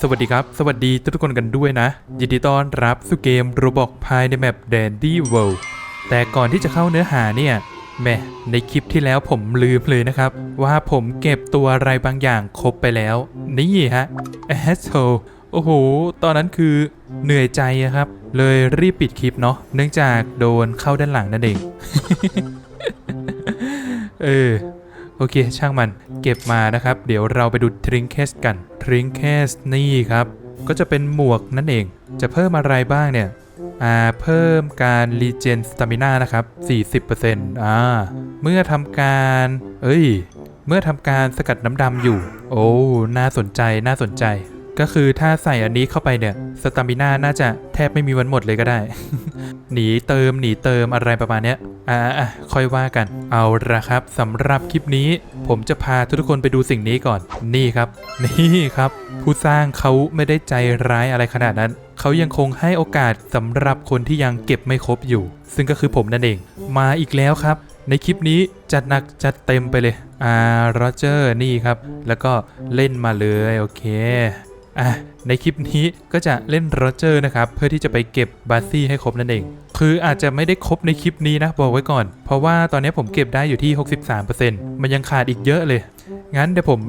สวัสดีครับ สวัสดีทุกคนกันด้วยนะ ยินดีต้อนรับสู่เกมโรบอกภายในแมป Dandy World แต่ก่อนที่จะเข้าเนื้อหาเนี่ยแม่ในคลิปที่แล้วผมลืมเลยนะครับ ว่าผมเก็บตัวอะไรบางอย่างครบไปแล้ว นี่ฮะ Asshole โอ้โห ตอนนั้นคือเหนื่อยใจครับ เลยรีบปิดคลิปเนาะเนื่องจากโดนเข้าด้านหลังนั่นเอง เออ โอเคช่างมันเก็บมานะครับ เดี๋ยวเราไปดูทริงเคสกัน ทริงเคสนี่ครับ ก็จะเป็นหมวกนั่นเอง จะเพิ่มอะไรบ้างเนี่ยอ่าเพิ่มการรีเจนสตามิน่านะครับ 40%อ่าเมื่อทำการ เอ้ย เมื่อทำการสกัดน้ำดำอยู่ โอ้ น่าสนใจ น่าสนใจ ก็คือถ้าใส่อันนี้เข้าไปเนี่ย สตามิน่าน่าจะแทบไม่มีวันหมดเลยก็ได้ หนีเติม หนีเติมอะไรประมาณเนี้ย อ่าอะค่อยว่ากัน เอาละครับสำหรับคลิปนี้ ผมจะพาทุกคนไปดูสิ่งนี้ก่อน นี่ครับ นี่ครับ ผู้สร้างเขาไม่ได้ใจร้ายอะไรขนาดนั้น เขายังคงให้โอกาสสำหรับคนที่ยังเก็บไม่ครบอยู่ ซึ่งก็คือผมนั่นเอง มาอีกแล้วครับ ในคลิปนี้จัดหนักจัดเต็มไปเลย อ่าโรเจอร์นี่ครับ แล้วก็เล่นมาเลยโอเคอะในคลิปนี้ก็จะเล่นโรเจอร์นะครับ เพื่อที่จะไปเก็บบาซี่ให้ครบนั่นเอง คืออาจจะไม่ได้ครบในคลิปนี้นะ บอกไว้ก่อน เพราะว่าตอนนี้ผมเก็บได้อยู่ที่ 63%มันยังขาดอีกเยอะเลย งั้นเดี๋ยวผม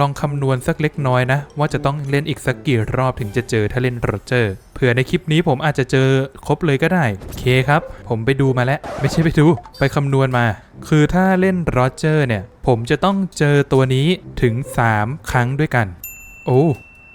ลองคำนวณสักเล็กน้อยนะ ว่าจะต้องเล่นอีกสักกี่รอบถึงจะเจอถ้าเล่นโรเจอร์เผื่อในคลิปนี้ผมอาจจะเจอครบเลยก็ได้โอเคครับ ผมไปดูมาแล้ว ไม่ใช่ไปดู ไปคำนวณมา คือถ้าเล่นโรเจอร์เนี่ย ผมจะต้องเจอตัวนี้ถึง 3 ครั้งด้วยกัน โอ้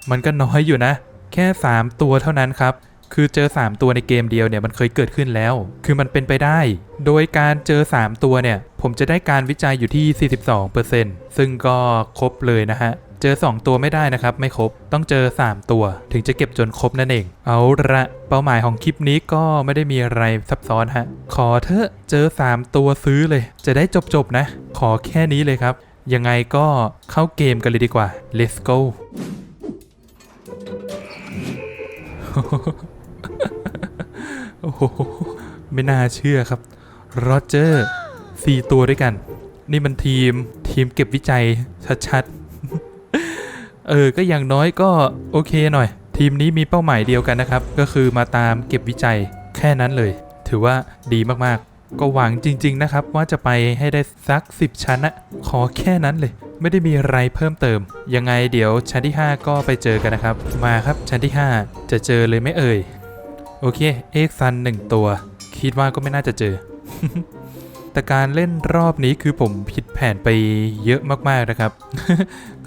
มันก็น้อยอยู่นะ แค่ 3 ตัวเท่านั้นครับ คือเจอ 3 ตัวในเกมเดียวเนี่ยมันเคยเกิดขึ้นแล้ว คือมันเป็นไปได้ โดยการเจอ 3 ตัวเนี่ย ผมจะได้การวิจัยอยู่ที่ 42%ซึ่งก็ครบเลยนะฮะเจอ 2 ตัวไม่ได้นะครับ ไม่ครบ ต้องเจอ 3 ตัว ถึงจะเก็บจนครบนั่นเอง เอาละเป้าหมายของคลิปนี้ก็ไม่ได้มีอะไรซับซ้อนฮะ ขอเถอะเจอ 3 ตัวซื้อเลย จะได้จบๆนะ ขอแค่นี้เลยครับ ยังไงก็เข้าเกมกันเลยดีกว่า let's go โอ้โห ไม่น่าเชื่อครับโรเจอร์สี่ตัวด้วยกัน นี่มันทีมทีมเก็บวิจัยชัดๆ เออ ก็อย่างน้อยก็โอเคหน่อย ทีมนี้มีเป้าหมายเดียวกันนะครับ ก็คือมาตามเก็บวิจัยแค่นั้นเลย ถือว่าดีมากๆ ก็หวังจริง ๆ นะครับ ว่าจะไปให้ได้สัก 10 ชั้นนะขอแค่นั้นเลย ไม่ได้มีอะไรเพิ่มเติม ยังไงเดี๋ยวชั้นที่ 5 ก็ไปเจอกันนะครับ มาครับชั้นที่ 5 จะเจอเลยไหม่เอ่ย โอเค เอกซันหนึ่งตัว คิดว่าก็ไม่น่าจะเจอ แต่การเล่นรอบนี้คือผมผิดแผนไปเยอะมากๆนะครับ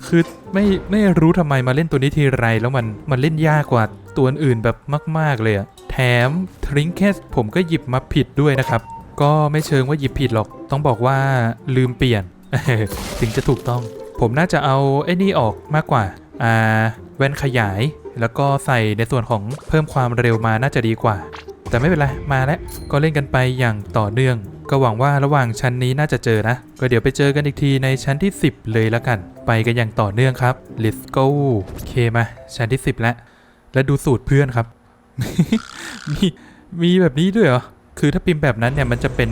คือไม่ไม่รู้ทำไมมาเล่นตัวนี้ทีไรแล้วมันมันเล่นยากกว่าตัวอื่นแบบมาก ๆเลยอะแถมทริงเคสผมก็หยิบมาผิดด้วยนะครับ ก็ไม่เชิงว่าหยิบผิดหรอก ต้องบอกว่าลืมเปลี่ยนถึงจะถูกต้อง ผมน่าจะเอาไอ้นี่ออกมากกว่า อ่า แว่นขยาย แล้วก็ใส่ในส่วนของเพิ่มความเร็วมาน่าจะดีกว่า แต่ไม่เป็นไรมาแล้วก็เล่นกันไปอย่างต่อเนื่อง ก็หวังว่าระหว่างชั้นนี้น่าจะเจอนะ ก็เดี๋ยวไปเจอกันอีกทีในชั้นที่ 10 เลยละกัน ไปกันอย่างต่อเนื่องครับ let's go โอเคมาชั้นที่ 10 แล้ว แล้วดูสูตรเพื่อนครับมีมีแบบนี้ด้วยเหรอคือถ้าพิมพ์แบบนั้นเนี่ยมันจะเป็น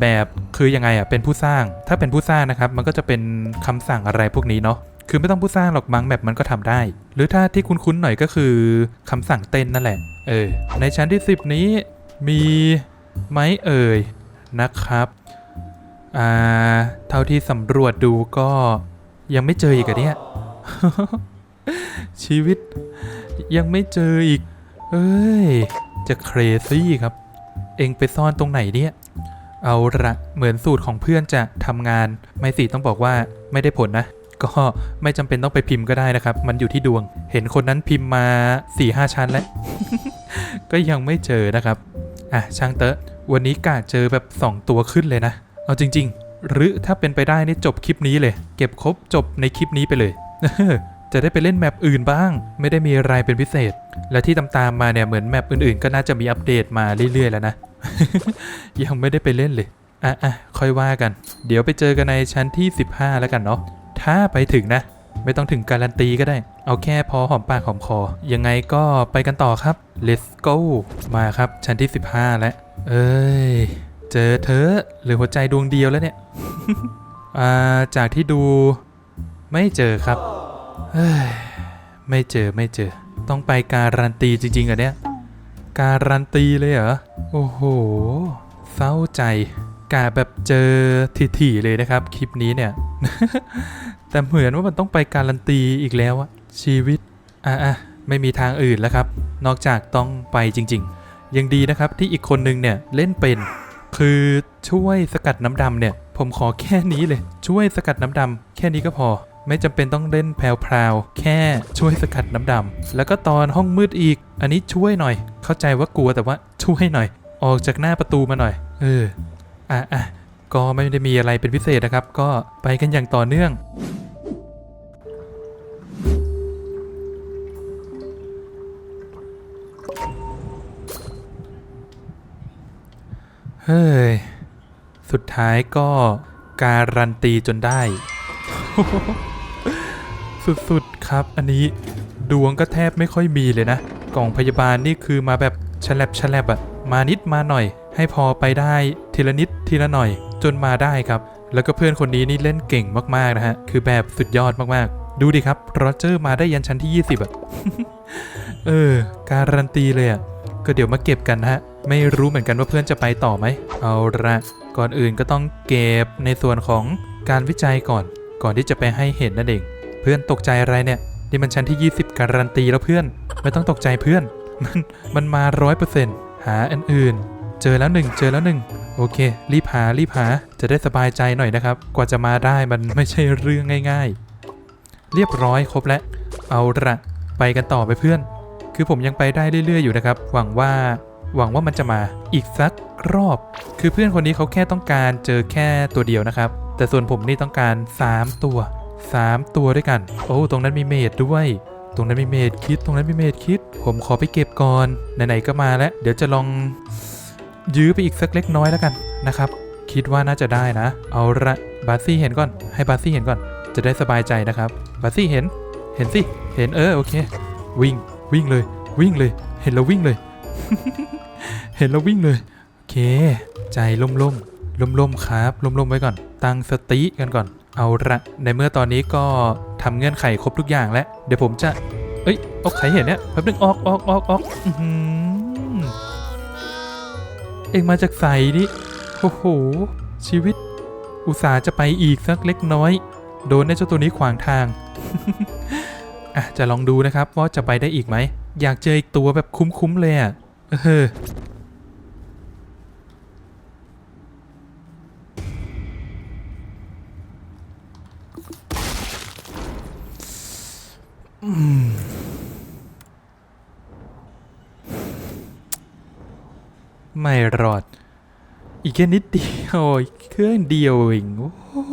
แบบคือยังไงอะเป็นผู้สร้าง ถ้าเป็นผู้สร้างนะครับ มันก็จะเป็นคำสั่งอะไรพวกนี้เนาะ คือไม่ต้องผู้สร้างหรอกมั้งแบบมันก็ทำได้ หรือถ้าที่คุ้นๆหน่อยก็คือคำสั่งเต้นนั่นแหละ เออ ในชั้นที่ 10 นี้มีไหมเอ่ยนะครับ อ่า เท่าที่สำรวจดูก็ยังไม่เจออีกอะเนี่ย ชีวิตยังไม่เจออีก เอ้ย จะเครซี่ครับ เองไปซ่อนตรงไหนเนี่ย เอาละเหมือนสูตรของเพื่อนจะทำงาน ไม่สิต้องบอกว่าไม่ได้ผลนะ ก็ไม่จำเป็นต้องไปพิมพ์ก็ได้นะครับ มันอยู่ที่ดวง เห็นคนนั้นพิมพ์มา4ี่ห้าชั้นแล้ว ก็ยังไม่เจอนะครับ อะช่างเตอะ วันนี้กะเจอแบบ 2 ตัวขึ้นเลยนะ เอาจริง ๆ หรือถ้าเป็นไปได้นี่จบคลิปนี้เลย เก็บครบจบในคลิปนี้ไปเลยจะได้ไปเล่นแมปอื่นบ้าง ไม่ได้มีอะไรเป็นพิเศษ และที่ตามๆมาเนี่ยเหมือนแมปอื่นๆ ก็น่าจะมีอัปเดตมาเรื่อยๆ แล้วนะ ยังไม่ได้ไปเล่นเลย อะอะค่อยว่ากัน เดี๋ยวไปเจอกันในชั้นที่ 15 แล้วกันเนาะ ถ้าไปถึงนะ ไม่ต้องถึงการันตีก็ได้ เอาแค่พอหอมปากหอมคอ ยังไงก็ไปกันต่อครับ let's go มาครับชั้นที่ 15 แล้ว เอ้ย เจอเธอหรือหัวใจดวงเดียวแล้วเนี่ยอ่าจากที่ดูไม่เจอครับเฮ้ยไม่เจอไม่เจอ ต้องไปการันตีจริงๆเหรอะเนี่ยการันตีเลยเหรอ โอ้โห เศร้าใจ กาแบบเจอถี่ๆเลยนะครับ คลิปนี้เนี่ย แต่เหมือนว่ามันต้องไปการันตีอีกแล้วอะชีวิต อะอะไม่มีทางอื่นแล้วครับ นอกจากต้องไปจริง ๆ ยังดีนะครับที่อีกคนนึงเนี่ยเล่นเป็น คือช่วยสกัดน้ำดำเนี่ย ผมขอแค่นี้เลย ช่วยสกัดน้ำดำแค่นี้ก็พอ ไม่จำเป็นต้องเล่นแพรวๆแค่ช่วยสกัดน้ำดำแล้วก็ตอนห้องมืดอีก อันนี้ช่วยหน่อย เข้าใจว่ากลัวแต่ว่าช่วยหน่อย ออกจากหน้าประตูมาหน่อย เออ อะอะ ก็ไม่ได้มีอะไรเป็นพิเศษนะครับ ก็ไปกันอย่างต่อเนื่องเฮ้ย สุดท้ายก็การันตีจนได้ สุดๆ ครับ อันนี้ดวงก็แทบไม่ค่อยมีเลยนะ กล่องพยาบาลนี่คือมาแบบฉลับฉลับอะมานิดมาหน่อย ให้พอไปได้ทีละนิดทีละหน่อย จนมาได้ครับ แล้วก็เพื่อนคนนี้นี่เล่นเก่งมากๆนะฮะ คือแบบสุดยอดมากๆ ดูดิครับโรเจอร์มาได้ยันชั้นที่ 20อะเออ การันตีเลยอะก็เดี๋ยวมาเก็บกันนะฮะ ไม่รู้เหมือนกันว่าเพื่อนจะไปต่อไหม เอาละก่อนอื่นก็ต้องเก็บในส่วนของการวิจัยก่อน ก่อนที่จะไปให้เห็นนั่นเอง เพื่อนตกใจอะไรเนี่ย นี่มันชั้นที่ 20 การันตีแล้วเพื่อน ไม่ต้องตกใจเพื่อน มันมันมาร้อยเปอร์เซ็นต์หาอันอื่น เจอแล้วหนึ่งเจอแล้วหนึ่ง โอเค รีบหารีบหาจะได้สบายใจหน่อยนะครับ กว่าจะมาได้มันไม่ใช่เรื่องง่าย ๆ เรียบร้อยครบแล้ว เอาละไปกันต่อไปเพื่อน คือผมยังไปได้เรื่อย ๆ อยู่นะครับ หวังว่าหวังว่ามันจะมาอีกสักรอบ คือเพื่อนคนนี้เขาแค่ต้องการเจอแค่ตัวเดียวนะครับ แต่ส่วนผมนี่ต้องการ 3 ตัว 3 ตัวด้วยกัน โอ้ตรงนั้นมีเมดด้วย ตรงนั้นมีเมดคิด ตรงนั้นมีเมดคิด ผมขอไปเก็บก่อนไหนๆก็มาแล้ว เดี๋ยวจะลอง ยื้อไปอีกสักเล็กน้อยแล้วกันนะครับ คิดว่าน่าจะได้นะ เอาละบาซี่เห็นก่อน ให้บาซี่เห็นก่อน จะได้สบายใจนะครับ บาซี่เห็น เห็นสิ เห็นเออโอเค วิ่ง วิ่งเลย วิ่งเลย เห็นแล้ววิ่งเลย เห็นแล้ววิ่งเลย โอเค ใจล่มล่มล่มล่มครับล่มล่มไว้ก่อน ตั้งสติกันก่อน เอาละในเมื่อตอนนี้ก็ทำเงื่อนไขครบทุกอย่างแล้ว เดี๋ยวผมจะ เอ้ยออกไขเห็นเนี่ยแป๊บนึงออกออกออกออกอื้อ เองมาจากใสนี่โอ้โห ชีวิต อุตส่าห์จะไปอีกสักเล็กน้อย โดนไอ้เจ้าตัวนี้ขวางทางอะจะลองดูนะครับว่าจะไปได้อีกไหม อยากเจออีกตัวแบบคุ้มๆเลยอะเออ ไม่รอด อีกแค่นิดเดียวเครื่องเดียวเองโอ้โห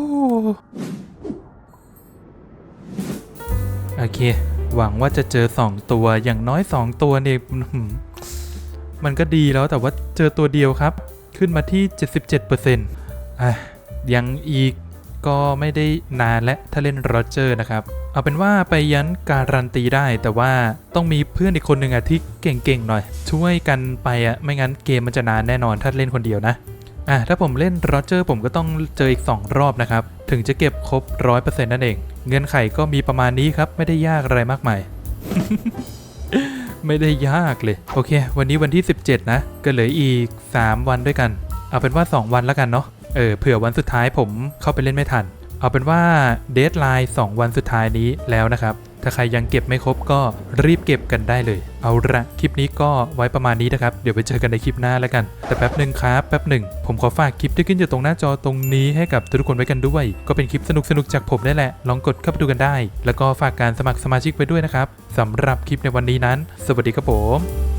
โอเค หวังว่าจะเจอสองตัวอย่างน้อยสองตัวเนี่ยมันก็ดีแล้วแต่ว่าเจอตัวเดียวครับ ขึ้นมาที่ 77%อะยังอีก ก็ไม่ได้นานและถ้าเล่นโรเจอร์นะครับ เอาเป็นว่าไปยันการันตีได้ แต่ว่าต้องมีเพื่อนอีกคนหนึ่งอะที่เก่งๆหน่อย ช่วยกันไปอะไม่งั้นเกมมันจะนานแน่นอนถ้าเล่นคนเดียวนะอะถ้าผมเล่นโรเจอร์ผมก็ต้องเจออีก 2 รอบนะครับ ถึงจะเก็บครบ 100%นั่นเอง เงื่อนไขก็มีประมาณนี้ครับ ไม่ได้ยากอะไรมากมายไม่ได้ยากเลย โอเค วันนี้วันที่ 17 นะ ก็เหลืออีก 3 วันด้วยกัน เอาเป็นว่า 2 วันแล้วกันเนาะ เออเผื่อวันสุดท้ายผมเข้าไปเล่นไม่ทัน เอาเป็นว่าเดทไลน์2 วันสุดท้ายนี้แล้วนะครับ ถ้าใครยังเก็บไม่ครบก็รีบเก็บกันได้เลย เอาละคลิปนี้ก็ไว้ประมาณนี้นะครับ เดี๋ยวไปเจอกันในคลิปหน้าแล้วกัน แต่แป๊บหนึ่งครับแป๊บหนึ่งผมขอฝากคลิปที่ขึ้นอยู่ตรงหน้าจอตรงนี้ให้กับทุกคนไว้กันด้วย ก็เป็นคลิปสนุกๆจากผมนี่แหละ ลองกดเข้าไปดูกันได้ แล้วก็ฝากการสมัครสมาชิกไปด้วยนะครับสำหรับคลิปในวันนี้นั้น สวัสดีครับผม